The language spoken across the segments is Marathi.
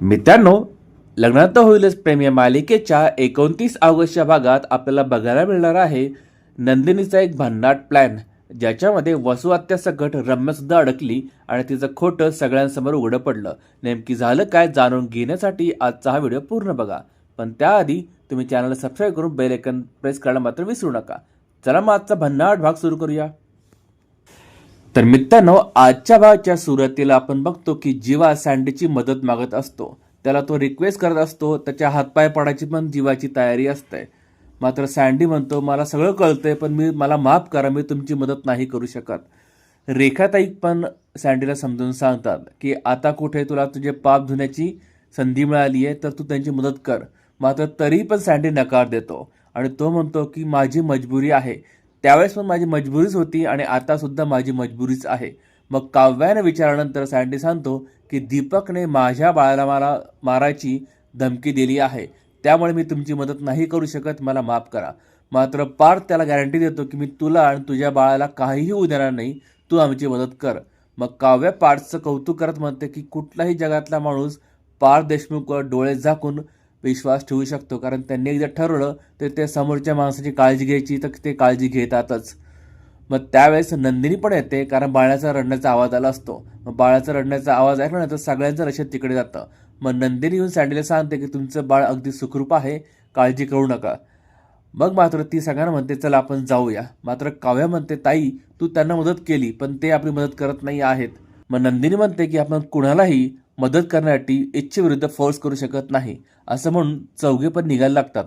मित्रांनो लग्नात होईलच प्रेम या मालिकेच्या एकोणतीस ऑगस्टच्या भागात आपल्याला बघायला मिळणार आहे नंदिनीचा एक भन्नाट प्लॅन ज्याच्यामध्ये वसुआत्यासकट रम्यसुद्धा रम्यासुद्धा अडकली आणि तिचं खोटं सगळ्यांसमोर उघडं पडलं. नेमकी झालं काय जाणून घेण्यासाठी आजचा हा व्हिडिओ पूर्ण बघा. पण त्याआधी तुम्ही चॅनलला सबस्क्राईब करून बेल आयकन प्रेस करायला मात्र विसरू नका. चला मग आजचा भन्नाट भाग सुरू करूया. तर मित्रांनो आजच्या भागाच्या सुरुवातीला आपण बघतो की जीवा सँडीची मदत मागत असतो. त्याला तो रिक्वेस्ट करत असतो. त्याच्या हातपाय पाडायची पण जीवाची तयारी असते. मात्र सँडी म्हणतो मला सगळं कळतंय पण मी मला माफ करा मी तुमची मदत नाही करू शकत. रेखाताई पण सँडीला समजून सांगतात की आता कुठे तुला तुझे पाप धुण्याची संधी मिळाली आहे तर तू त्यांची मदत कर. मात्र तरी पण सँडी नकार देतो. आणि तो म्हणतो की माझी मजबुरी आहे. त्यावेळेस पण माझी मजबुरीच होती आणि आतासुद्धा माझी मजबुरीच आहे. मग काव्याने विचारल्यानंतर सँडी सांगतो की दीपकने माझ्या बाळाला मला मारायची धमकी दिली आहे. त्यामुळे मी तुमची मदत नाही करू शकत मला माफ करा. मात्र पार्थ त्याला गॅरंटी देतो की मी तुला आणि तुझ्या बाळाला काहीही होऊ देणार नाही तू आमची मदत कर. मग काव्य पार्थचं कौतुक करत म्हणते की कुठलाही जगातला माणूस पार्थ देशमुखवर डोळे झाकून विश्वास ठेवू शकतो. कारण त्यांनी एकदा ठरवलं तर ते समोरच्या माणसाची काळजी घ्यायची तर ते काळजी घेतातच. मग त्यावेळेस नंदिनी पण येते कारण बाळाचा रडण्याचा आवाज आला असतो. मग बाळाचा रडण्याचा आवाज ऐकल्यानंतर सगळ्यांचं लक्ष तिकडे जातं. मग नंदिनी येऊन सँडीला सांगते की तुमचं बाळ अगदी सुखरूप आहे काळजी करू नका. मग मात्र ती सगळ्यांना म्हणते चला आपण जाऊया. मात्र काव्या म्हणते ताई तू त्यांना मदत केली पण ते आपली मदत करत नाही आहेत. मग नंदिनी म्हणते की आपण कुणालाही मदत करण्यासाठी इच्छेविरुद्ध फोर्स करू शकत नाही. असं म्हणून चौघे पण निघायला लागतात.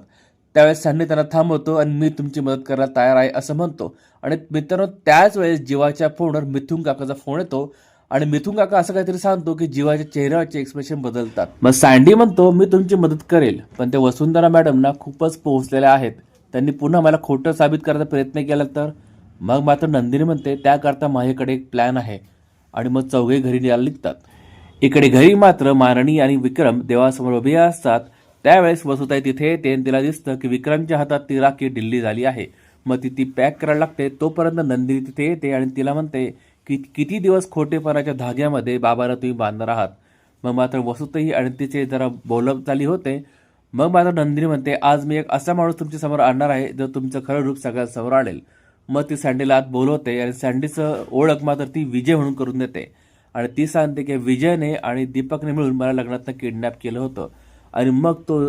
त्यावेळेस सँडी त्यांना थांबवतो आणि मी तुमची मदत करायला तयार आहे असं म्हणतो. आणि मित्रांनो त्याच वेळेस जीवाच्या फोनवर मिथुन काकाचा फोन येतो. आणि मिथुन काका असं काहीतरी सांगतो की जीवाच्या चेहऱ्यावरचे एक्सप्रेशन बदलतात. मग सँडी म्हणतो मी तुमची मदत करेल पण ते वसुंधरा मॅडमना खूपच पोहोचलेल्या आहेत. त्यांनी पुन्हा मला खोटं साबित करायचा प्रयत्न केला तर? मग मात्र नंदिनी म्हणते त्याकरता माझ्याकडे एक प्लॅन आहे. आणि मग चौघे घरी निघायला निघतात. इकडे घरी मात्र मारणी आणि विक्रम देवासमोर उभे असतात. त्यावेळेस वसुताई तिथे येते आणि तिला दिसतं की विक्रमच्या हातात ती राखी ढिल्ली झाली आहे. मग ती ती पॅक करायला लागते. तोपर्यंत नंदिनी तिथे येते आणि तिला म्हणते की किती दिवस खोटेपणाच्या धाग्यामध्ये बाबाला तुम्ही बांधणार आहात? मग मात्र वसुताई आणि तिचे जरा बोलत चाली होते. मग मात्र नंदिनी म्हणते आज मी एक असा माणूस तुमच्यासमोर आणणार आहे जो तुमचं खरं रूप सगळ्यांसमोर आणेल. मग ती सँडीला आत बोलवते आणि सँडीचं ओळख मात्र ती विजय म्हणून करून देते. आणि ती सांगते की विजयने आणि दीपकने मिळून मला लग्नातनं किडनॅप केलं होतं. आणि मग तो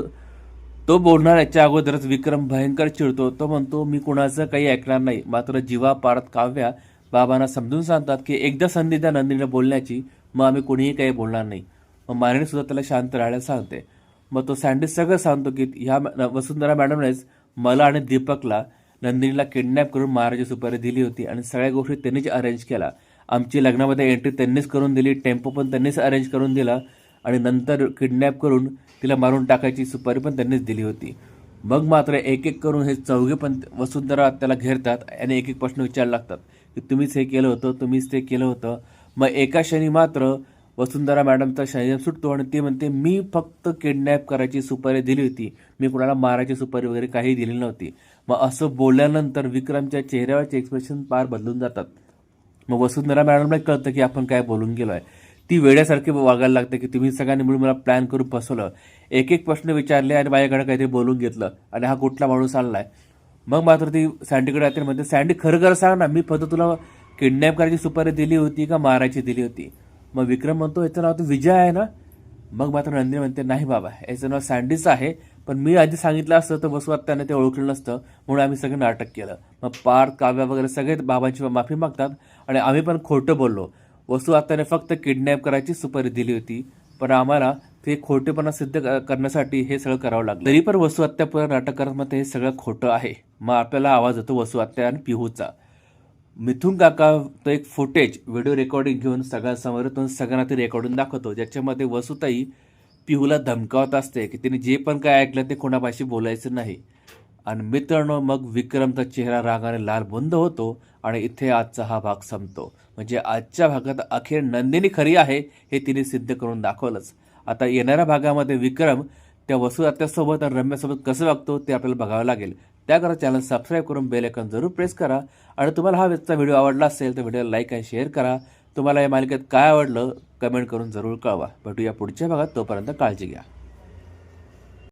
तो बोलणाऱ्याच्या अगोदरच विक्रम भयंकर चिडतो. तो म्हणतो मी कुणाचं काही ऐकणार नाही. मात्र जीवा पारत काव्या बाबांना समजून सांगतात की एकदा संधी द्या नंदिनीला बोलण्याची मग आम्ही कोणीही काही बोलणार नाही. मग मारिणी सुद्धा त्याला शांत राहायला सांगते. मग तो सँडीस सगळं सांगतो की ह्या वसुंधरा मॅडमनेच मला आणि दीपकला नंदिनीला किडनॅप करून महाराजी सुपारी दिली होती आणि सगळ्या गोष्टी त्यांनीच अरेंज केला आमची लग्नामध्ये एंट्री त्यांनीच करून दिली टेम्पो पण त्यांनीच अरेंज करून दिला आणि नंतर किडनॅप करून तिला मारून टाकायची सुपारी पण त्यांनीच दिली होती. मग मात्र एक एक करून हे चौघे पण वसुंधरा त्याला घेरतात आणि एक एक प्रश्न विचारायला लागतात की तुम्हीच हे केलं होतं तुम्हीच ते केलं होतं. मग एका क्षणी मात्र वसुंधरा मॅडमचा संयम सुटतो आणि ती म्हणते मी फक्त किडनॅप करायची सुपारी दिली होती. मी कुणाला मारायची सुपारी वगैरे काही दिली नव्हती. मग असं बोलल्यानंतर विक्रमच्या चेहऱ्यावरचे एक्सप्रेशन पार बदलून जातात. मग वसुंधरा मॅडमला कळतं की आपण काय बोलून गेलो आहे ती वेड्यासारखी वागायला लागते की तुम्ही सगळ्यांनी मिळून मला प्लॅन करून फसवलं. एक एक प्रश्न विचारले आणि माझ्याकडे काहीतरी बोलून घेतलं आणि हा कुठला माणूस आणलाय मग मात्र ती सँडीकडे येते म्हणते सँडी खरं खरं सांग ना मी फक्त तुला किडनॅप करायची सुपारी दिली होती का मारायची दिली होती? मग विक्रम म्हणतो याचं नाव तर विजय आहे ना? मग मात्र नंदिनी म्हणते नाही बाबा याचं नाव सँडीच आहे पण मी आधी सांगितलं असतं तर वसुवात त्याने ते ओळखलं नसतं म्हणून आम्ही सगळं नाटक केलं. मग पार काव्या वगैरे सगळे बाबांची माफी मागतात. आणि आम्ही पण खोटं बोललो. वसू आत्ताने फक्त किडनॅप करायची सुपारी दिली होती. पण आम्हाला ते खोटेपणा सिद्ध क- करण्यासाठी हे सगळं करावं लागलं. तरी पण वसू आत्या पुढे नाटक करत मग हे सगळं खोटं आहे. मग आपल्याला आवाज येतो वसू आत्या आणि पिहूचा. मिथून काका तो एक फुटेज व्हिडिओ रेकॉर्डिंग घेऊन सगळ्यांसमोर तो सगळ्यांना ते रेकॉर्डिंग दाखवतो. ज्याच्यामध्ये वसुताई पिहूला धमकावत असते की तिने जे पण काय ऐकलं ते कोणापाशी बोलायचं नाही. आणि मित्रांनो मग विक्रमचा चेहरा रागाने लाल बंद होतो आणि इथे आजचा हा भाग संपतो. म्हणजे आजच्या भागात अखेर नंदिनी खरी आहे हे तिने सिद्ध करून दाखवलंच. आता येणाऱ्या भागामध्ये विक्रम त्या वसुदात्यासोबत आणि रम्यासोबत कसं वागतो ते आपल्याला बघावं लागेल. त्याकरता चॅनल सबस्क्राईब करून बेल आयकॉन जरूर प्रेस करा. आणि तुम्हाला हा वेळचा व्हिडिओ आवडला असेल तर व्हिडिओला लाईक आणि शेअर करा. तुम्हाला या मालिकेत काय आवडलं कमेंट करून जरूर कळवा. भेटूया पुढच्या भागात तोपर्यंत काळजी घ्या.